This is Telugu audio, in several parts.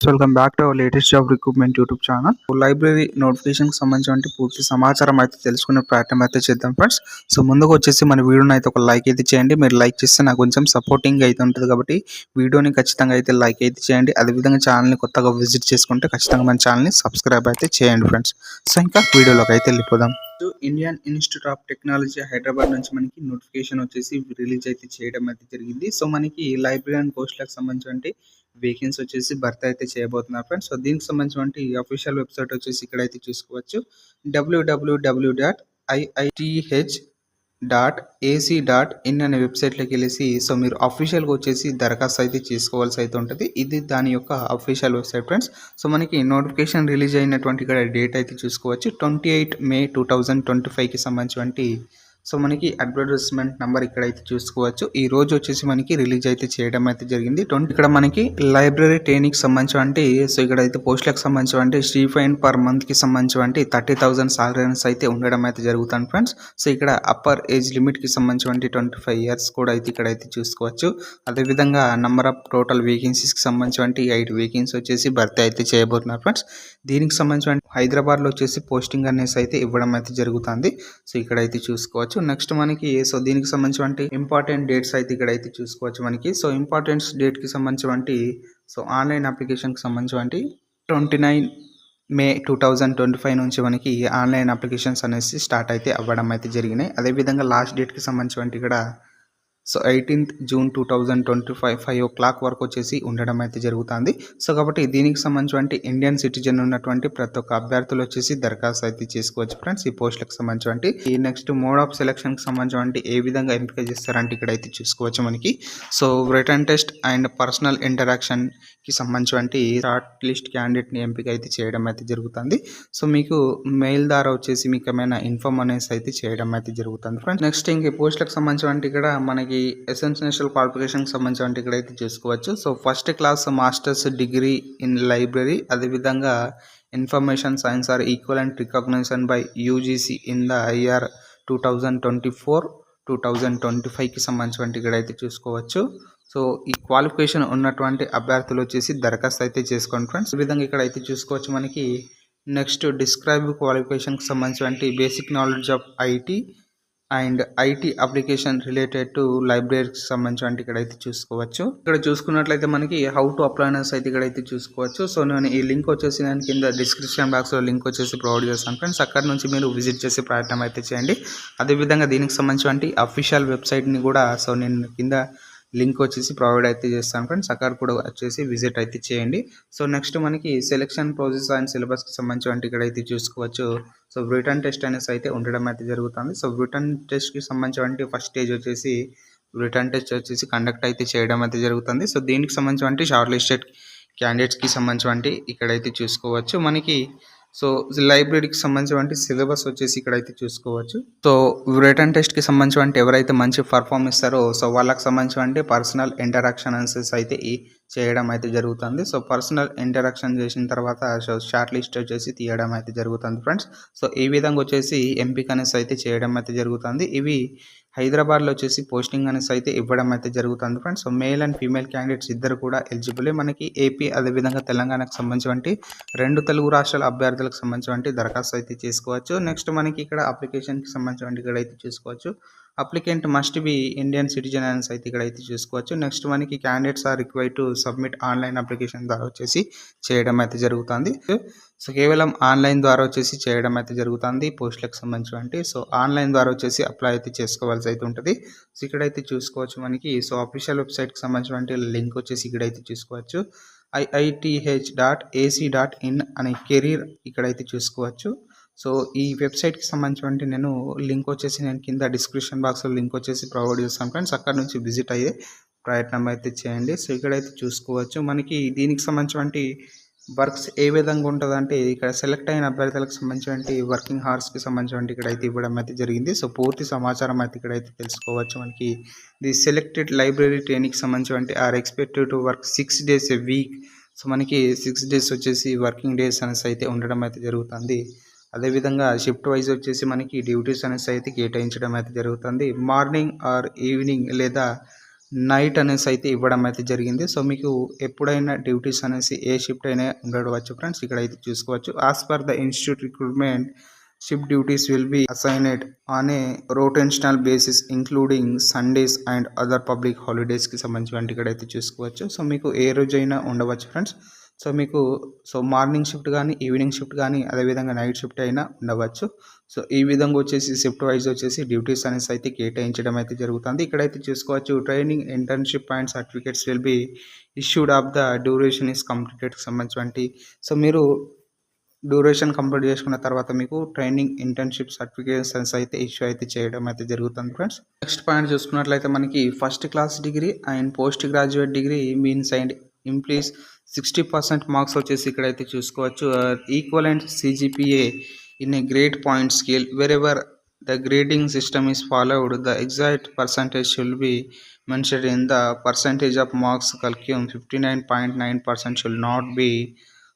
Welcome back to our latest job recruitment YouTube channel library notification సంబంధించిన పూర్తి సమాచారం అయితే తెలుసుకునే ప్రయత్నం అయితే చేద్దాం ఫ్రెండ్స్ సో ముందుకు వచ్చేసి మన వీడియోని అయితే ఒక లైక్ అయితే చేయండి. మీరు లైక్ చేస్తే నాకు కొంచెం సపోర్టింగ్ అయితే ఉంటుంది కాబట్టి వీడియోని ఖచ్చితంగా అయితే లైక్ అయితే చేయండి. అదేవిధంగా ఛానల్ని కొత్తగా విజిట్ చేసుకుంటే ఖచ్చితంగా మన ఛానల్ని సబ్స్క్రైబ్ అయితే చేయండి ఫ్రెండ్స్ సో ఇంకా వీడియోలోకి అయితే వెళ్ళిపోదాం. Indian Institute of Technology Hyderabad నుంచి మనకి నోటిఫికేషన్ వచ్చేసి రిలీజ్ అయితే చేయడం అయితే జరిగింది. సో మనకి లైబ్రరీ పోస్టులకు సంబంధించి వేకెన్సీ వచ్చేసి భర్తీ అయితే చేయబోతున్నారు ఫ్రెండ్స్ సో దీనికి సంబంధించిన అఫీషియల్ వెబ్సైట్ వచ్చేసి ఇక్కడైతే చూసుకోవచ్చు. WWW dot IITH dot AC dot in అనే వెబ్సైట్లోకి వెళ్ళేసి సో మీరు అఫీషియల్గా వచ్చేసి దరఖాస్తు అయితే చేసుకోవాల్సి అయితే ఉంటుంది. ఇది దాని యొక్క అఫీషియల్ వెబ్సైట్ ఫ్రెండ్స్ సో మనకి నోటిఫికేషన్ రిలీజ్ అయినటువంటి ఇక్కడ డేట్ అయితే చూసుకోవచ్చు. Twenty eight May two thousand twenty ఫైవ్కి సంబంధించినటువంటి సో మనకి అడ్వర్టైజ్మెంట్ నెంబర్ ఇక్కడ అయితే చూసుకోవచ్చు. ఈ రోజు వచ్చేసి మనకి రిలీజ్ అయితే చేయడం అయితే జరిగింది. ట్వంటీ ఇక్కడ మనకి లైబ్రరీ ట్రైనింగ్ సంబంధించి సో ఇక్కడ అయితే పోస్టులకు సంబంధించి స్ట్రీ ఫైన్ పర్ మంత్కి సంబంధించి థర్టీ థౌసండ్ సాలరీస్ అయితే ఉండడం అయితే జరుగుతుంది ఫ్రెండ్స్. సో ఇక్కడ అప్పర్ ఏజ్ లిమిట్కి సంబంధించి ట్వంటీ ఫైవ్ ఇయర్స్ కూడా అయితే ఇక్కడ అయితే చూసుకోవచ్చు. అదేవిధంగా నంబర్ ఆఫ్ టోటల్ వేకెన్సీస్కి సంబంధించి ఎయిట్ వేకెన్సీ వచ్చేసి భర్తీ అయితే చేయబోతున్నారు ఫ్రెండ్స్. దీనికి సంబంధించి హైదరాబాద్లో వచ్చేసి పోస్టింగ్ అనేసి అయితే ఇవ్వడం అయితే జరుగుతుంది. సో ఇక్కడ అయితే చూసుకోవచ్చు. నెక్స్ట్ మనకి సో దీనికి సంబంధించిన ఇంపార్టెంట్ డేట్స్ అయితే ఇక్కడ అయితే చూసుకోవచ్చు మనకి. సో ఇంపార్టెంట్ డేట్కి సంబంధించి సో ఆన్లైన్ అప్లికేషన్కి సంబంధించి twenty nine May two thousand twenty five నుంచి మనకి ఆన్లైన్ అప్లికేషన్స్ అనేసి స్టార్ట్ అయితే అవ్వడం అయితే జరిగినాయి. అదేవిధంగా లాస్ట్ డేట్కి సంబంధించి ఇక్కడ so eighteenth June two thousand twenty five five o'clock వరకు వచ్చేసి ఉండడం అయితే జరుగుతుంది. సో కాబట్టి దీనికి సంబంధించి ఇండియన్ సిటిజన్ ఉన్నటువంటి ప్రతి ఒక్క అభ్యర్థులు వచ్చేసి దరఖాస్తు అయితే చేసుకోవచ్చు ఫ్రెండ్స్ ఈ పోస్టులకు సంబంధించి ఈ నెక్స్ట్ మోడ్ ఆఫ్ సెలక్షన్కి సంబంధించి ఏ విధంగా ఎంపిక చేస్తారంటే ఇక్కడ అయితే చూసుకోవచ్చు మనకి. So written test and personal ఇంటరాక్షన్కి సంబంధించి షార్ట్ లిస్ట్ క్యాండిడేట్ని ఎంపిక అయితే చేయడం అయితే జరుగుతుంది. సో మీకు మెయిల్ ద్వారా వచ్చేసి మీకు ఏమైనా ఇన్ఫార్మ్ అనేసి అయితే చేయడం అయితే జరుగుతుంది ఫ్రెండ్స్ నెక్స్ట్ ఇంక పోస్టులకు సంబంధించి ఇక్కడ మనకి ఎసెన్షియల్ క్వాలిఫికేషన్కి సంబంధించి ఇక్కడ అయితే చూసుకోవచ్చు. So first class masters degree in library అదేవిధంగా information science or equal and recognition by UGC in the IR two thousand twenty four two thousand twenty ఫైవ్కి సంబంధించిన ఇక్కడ అయితే చూసుకోవచ్చు. సో ఈ క్వాలిఫికేషన్ ఉన్నటువంటి అభ్యర్థులు వచ్చేసి దరఖాస్తు అయితే చేసుకోండి ఫ్రెండ్స్ ఈ విధంగా ఇక్కడ అయితే చూసుకోవచ్చు మనకి నెక్స్ట్ డిస్క్రైబ్ క్వాలిఫికేషన్కి సంబంధించిన basic knowledge of IT and IT application related to లైబ్రరీకి సంబంధించి ఇక్కడ అయితే చూసుకోవచ్చు. ఇక్కడ చూసుకున్నట్లయితే మనకి హౌ టు అప్లైనర్స్ అయితే ఇక్కడ అయితే చూసుకోవచ్చు. సో నేను ఈ లింక్ వచ్చేసి నేను కింద డిస్క్రిప్షన్ బాక్స్లో లింక్ వచ్చేసి ప్రొవైడ్ చేస్తాను ఫ్రెండ్స్. అక్కడ నుంచి మీరు విజిట్ చేసే ప్రయత్నం అయితే చేయండి. అదేవిధంగా దీనికి సంబంధించి అఫీషియల్ వెబ్సైట్ని కూడా సో నేను కింద లింక్ వచ్చేసి ప్రొవైడ్ అయితే చేస్తాను ఫ్రెండ్స్ అక్కడ కూడా వచ్చేసి విజిట్ అయితే చేయండి. సో నెక్స్ట్ మనకి సెలెక్షన్ ప్రాసెస్ అండ్ సిలబస్కి సంబంధించి ఇక్కడ అయితే చూసుకోవచ్చు. సో రిటర్న్ టెస్ట్ అనేసి అయితే ఉండడం అయితే జరుగుతుంది. సో రిటర్న్ టెస్ట్కి సంబంధించి ఫస్ట్ స్టేజ్ వచ్చేసి రిటర్న్ టెస్ట్ వచ్చేసి కండక్ట్ అయితే చేయడం అయితే జరుగుతుంది. సో దీనికి సంబంధించి షార్ట్ లిస్టెడ్ క్యాండిడేట్స్కి సంబంధించి ఇక్కడైతే చూసుకోవచ్చు. మనకి సో లైబ్రరీకి సంబంధించిన సిలబస్ వచ్చేసి ఇక్కడైతే చూసుకోవచ్చు. సో రిటర్న్ టెస్ట్కి సంబంధించిన ఎవరైతే మంచి పర్ఫామ్ ఇస్తారో సో వాళ్ళకి సంబంధించిన పర్సనల్ ఇంటరాక్షన్ ఆన్సర్స్ అయితే ఈ చేయడం అయితే జరుగుతుంది. సో పర్సనల్ ఇంటరాక్షన్ చేసిన తర్వాత సో షార్ట్ లిస్ట్ వచ్చేసి తీయడం అయితే జరుగుతుంది ఫ్రెండ్స్. సో ఈ విధంగా వచ్చేసి ఎంపిక అనేసి అయితే చేయడం అయితే జరుగుతుంది. ఇవి హైదరాబాద్లో వచ్చేసి పోస్టింగ్ అనేసి అయితే ఇవ్వడం అయితే జరుగుతుంది friends. So male and female candidates ఇద్దరు కూడా ఎలిజిబుల్. మనకి ఏపీ అదేవిధంగా తెలంగాణకు సంబంధించి రెండు తెలుగు రాష్ట్రాల అభ్యర్థులకు సంబంధించి దరఖాస్తు అయితే చేసుకోవచ్చు. నెక్స్ట్ మనకి ఇక్కడ అప్లికేషన్కి సంబంధించి ఇక్కడ అయితే చూసుకోవచ్చు. Applicant must be Indian citizen అని అయితే ఇక్కడ అయితే చూసుకోవచ్చు. నెక్స్ట్ మనకి candidates are require to submit online application ద్వారా వచ్చేసి చేయడం అయితే జరుగుతుంది. సో కేవలం ఆన్లైన్ ద్వారా వచ్చేసి చేయడం అయితే జరుగుతుంది పోస్టులకు సంబంధించినటువంటి. సో ఆన్లైన్ ద్వారా వచ్చేసి అప్లై అయితే చేసుకోవాల్సి అయితే ఉంటుంది. సో ఇక్కడైతే చూసుకోవచ్చు మనకి. సో అఫీషియల్ వెబ్సైట్కి సంబంధించినటువంటి లింక్ వచ్చేసి ఇక్కడైతే చూసుకోవచ్చు. IITH dot AC dot in అనే కెరీర్ ఇక్కడైతే చూసుకోవచ్చు. సో ఈ వెబ్సైట్కి సంబంధించి నేను లింక్ వచ్చేసి నేను కింద డిస్క్రిప్షన్ బాక్స్లో లింక్ వచ్చేసి ప్రొవైడ్ చేస్తాను ఫ్రెండ్స్. అక్కడ నుంచి విజిట్ అయ్యే ప్రయత్నం అయితే చేయండి. సో ఇక్కడైతే చూసుకోవచ్చు. మనకి దీనికి సంబంధించి వర్క్స్ ఏ విధంగా ఉంటుందంటే ఇక్కడ సెలెక్ట్ అయిన అభ్యర్థులకు సంబంధించి వర్కింగ్ హార్స్కి సంబంధించి ఇక్కడ అయితే ఇవ్వడం అయితే జరిగింది. సో పూర్తి సమాచారం అయితే ఇక్కడైతే తెలుసుకోవచ్చు. మనకి ది సెలెక్టెడ్ లైబ్రరీ ట్రైనింగ్కి సంబంధించి are expected to work six days a week. So మనకి సిక్స్ డేస్ వచ్చేసి వర్కింగ్ డేస్ అనేసి అయితే ఉండడం అయితే జరుగుతుంది. అదేవిధంగా షిఫ్ట్ వైజ్ వచ్చేసి మనకి డ్యూటీస్ అనేసి అయితే కేటాయించడం అయితే జరుగుతుంది. మార్నింగ్ ఆర్ ఈవినింగ్ లేదా నైట్ అనేసి అయితే ఇవ్వడం అయితే జరిగింది. సో మీకు ఎప్పుడైనా డ్యూటీస్ అనేసి ఏ షిఫ్ట్ అయినా ఉండవచ్చు ఫ్రెండ్స్ ఇక్కడ అయితే చూసుకోవచ్చు. As per the institute recruitment shift duties will be assigned on a rotational basis including Sundays and other public హాలిడేస్కి సంబంధించి ఇక్కడ అయితే చూసుకోవచ్చు. సో మీకు ఏ రోజైనా ఉండవచ్చు ఫ్రెండ్స్ సో మీకు సో మార్నింగ్ షిఫ్ట్ కానీ ఈవినింగ్ షిఫ్ట్ కానీ అదేవిధంగా నైట్ షిఫ్ట్ అయినా ఉండవచ్చు. సో ఈ విధంగా వచ్చేసి షిఫ్ట్ వైజ్ వచ్చేసి డ్యూటీస్ అనేసి అయితే కేటాయించడం అయితే జరుగుతుంది. ఇక్కడైతే చూసుకోవచ్చు training internship and certificates will be issued of the duration is కంప్లీటెడ్కి సంబంధించి సో మీరు డ్యూరేషన్ కంప్లీట్ చేసుకున్న తర్వాత మీకు ట్రైనింగ్ ఇంటర్న్షిప్ సర్టిఫికేషన్స్ అయితే ఇష్యూ అయితే చేయడం అయితే జరుగుతుంది ఫ్రెండ్స్. నెక్స్ట్ పాయింట్ చూసుకున్నట్లయితే మనకి first class degree and post graduate degree means and implies sixty percent marks వచ్చేసి ఇక్కడైతే చూసుకోవచ్చు equal and CGPA in a grade point scale wherever the grading system is followed the exact percentage should be mention in the percentage of marks కల్క్యూమ్ fifty nine point nine percent should not be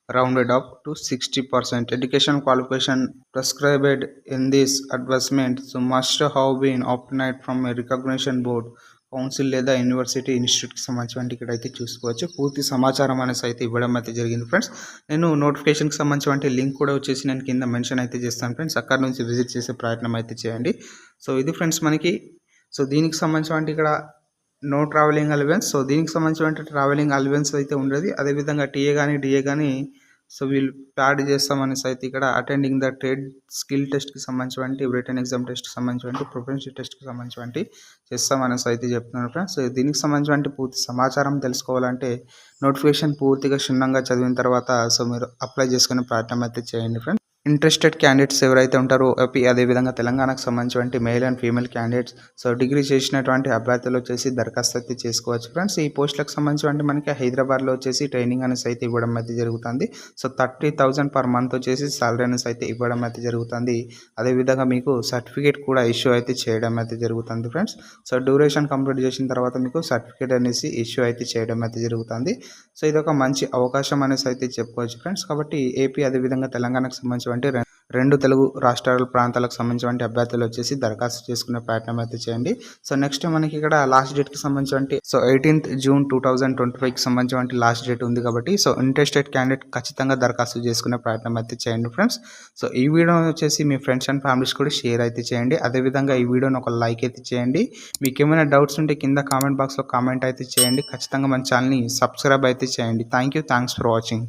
rounded up to 60%. Education qualification prescribed in this advertisement so must have been obtained from a recognition board Council లేదా యూనివర్సిటీ ఇన్స్టిట్యూట్కి సంబంధించి ఇక్కడ అయితే చూసుకోవచ్చు. పూర్తి సమాచారం అనేసి అయితే ఇవ్వడం అయితే జరిగింది ఫ్రెండ్స్. నేను నోటిఫికేషన్కి సంబంధించి లింక్ కూడా వచ్చేసి నేను కింద మెన్షన్ అయితే చేస్తాను ఫ్రెండ్స్. అక్కడ నుంచి విజిట్ చేసే ప్రయత్నం అయితే చేయండి. సో ఇది ఫ్రెండ్స్ మనకి సో దీనికి సంబంధించి ఇక్కడ నో ట్రావెలింగ్ అలవెన్స్. సో దీనికి సంబంధించిన ట్రావెలింగ్ అలవెన్స్ అయితే ఉండదు. అదేవిధంగా టీఏ కానీ డిఏ కానీ సో వీళ్ళు ప్యాడ్ చేస్తామనేసి అయితే ఇక్కడ అటెండింగ్ ద ట్రేడ్ స్కిల్ టెస్ట్కి సంబంధించినటువంటి రిటర్న్ ఎగ్జామ్ టెస్ట్కి సంబంధించినటువంటి ప్రొఫెన్షియల్ టెస్ట్కి సంబంధించినటువంటి చేస్తామనేసి అయితే చెప్తున్నారు ఫ్రెండ్స్ సో దీనికి సంబంధించినటువంటి పూర్తి సమాచారం తెలుసుకోవాలంటే నోటిఫికేషన్ పూర్తిగా క్షుణ్ణంగా చదివిన తర్వాత సో మీరు అప్లై చేసుకునే ప్రయత్నం అయితే చేయండి ఫ్రెండ్స్ ఇంట్రెస్టెడ్ క్యాండిడేట్స్ ఎవరైతే ఉంటారో ఏపీ అదేవిధంగా తెలంగాణకు సంబంధించినటువంటి male and female candidates. So degree చేసినటువంటి అభ్యర్థులు వచ్చేసి దరఖాస్తు అయితే చేసుకోవచ్చు ఫ్రెండ్స్. ఈ పోస్టులకు సంబంధించి మనకి హైదరాబాద్లో వచ్చేసి ట్రైనింగ్ అనేసి అయితే ఇవ్వడం అయితే జరుగుతుంది. So thirty thousand per month వచ్చేసి సాలరీ అనేసి అయితే ఇవ్వడం అయితే జరుగుతుంది. అదేవిధంగా మీకు సర్టిఫికేట్ కూడా ఇష్యూ అయితే చేయడం అయితే జరుగుతుంది ఫ్రెండ్స్. సో డ్యూరేషన్ కంప్లీట్ చేసిన తర్వాత మీకు సర్టిఫికేట్ అనేసి ఇష్యూ అయితే చేయడం అయితే జరుగుతుంది. సో ఇది ఒక మంచి అవకాశం అనేసి అయితే చెప్పుకోవచ్చు ఫ్రెండ్స్. కాబట్టి ఏపీ అదేవిధంగా తెలంగాణకు సంబంధించి రెండు తెలుగు రాష్ట్రాల ప్రాంతాలకు సంబంధించిన అభ్యర్థులు వచ్చేసి దరఖాస్తు చేసుకునే ప్రయత్నం అయితే చేయండి. సో నెక్స్ట్ మనకి ఇక్కడ లాస్ట్ డేట్కి సంబంధించినటువంటి so eighteenth June two thousand twenty ఫైవ్కి సంబంధించినటువంటి లాస్ట్ డేట్ ఉంది కాబట్టి సో ఇంట్రెస్టెడ్ క్యాండిడేట్ ఖచ్చితంగా దరఖాస్తు చేసుకునే ప్రయత్నం అయితే చేయండి ఫ్రెండ్స్. సో ఈ వీడియో వచ్చేసి మీ ఫ్రెండ్స్ అండ్ ఫ్యామిలీస్ కూడా షేర్ అయితే చేయండి. అదేవిధంగా ఈ వీడియోని ఒక లైక్ అయితే చేయండి. మీకు ఏమైనా డౌట్స్ ఉంటే కింద కామెంట్ బాక్స్లో కామెంట్ అయితే చేయండి. ఖచ్చితంగా మన ఛానల్ని సబ్స్క్రైబ్ అయితే చేయండి. Thank you thanks for watching.